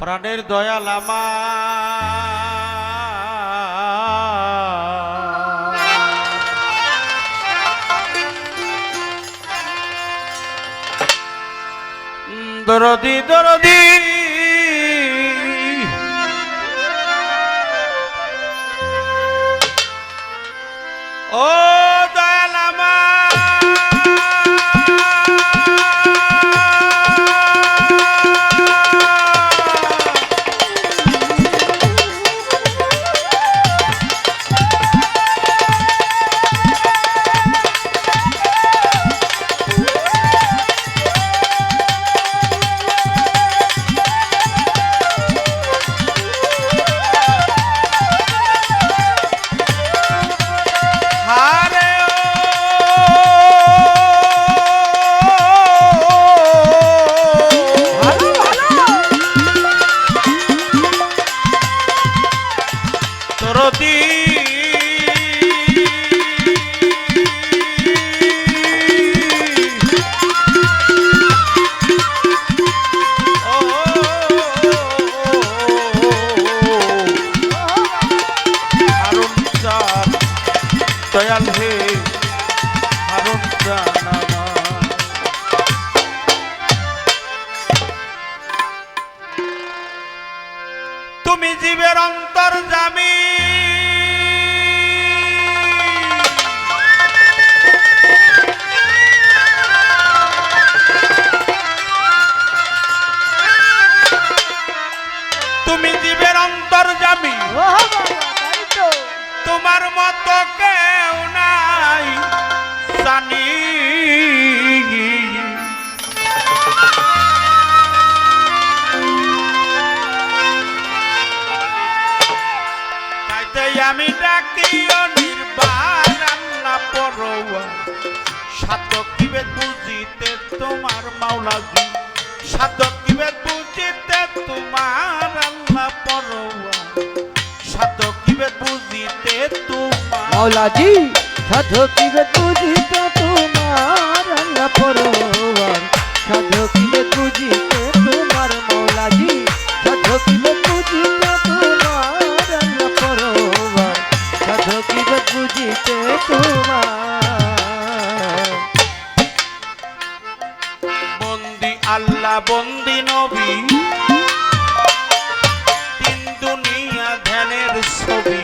প্রাণের দয়া লামা দরদি দরদি। า দয়াল হে তুমি জীবের অন্তর জামি। তুমি জীবের অন্তর জামি। তোমার মতো কেউ নাই জানি। আমি ডাকি নির্বাণ আল্লাহ পরোয়া। সাধক কিবে বুঝিতে তোমার মাওলাজি। সাধক তোমার মাওলাজি সাধকিবে বুঝিতে তোমার পরোয়ার সাধকিবে বুঝিতে তোমার মাওলাজি সাধকিবে বুঝিতে তোমার আল্লাহ পরোয়ার সাধকিবে বুঝিতে তোমার। বন্দি আল্লাহ, বন্দি নবী। তিন দুনিয়া ধ্যানের ছবি।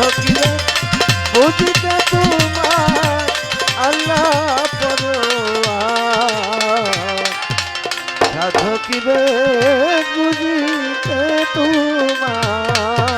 ঠকিলে বুঝিতে তোমার আল্লাহ ঠকিলে বুঝিতে তোমার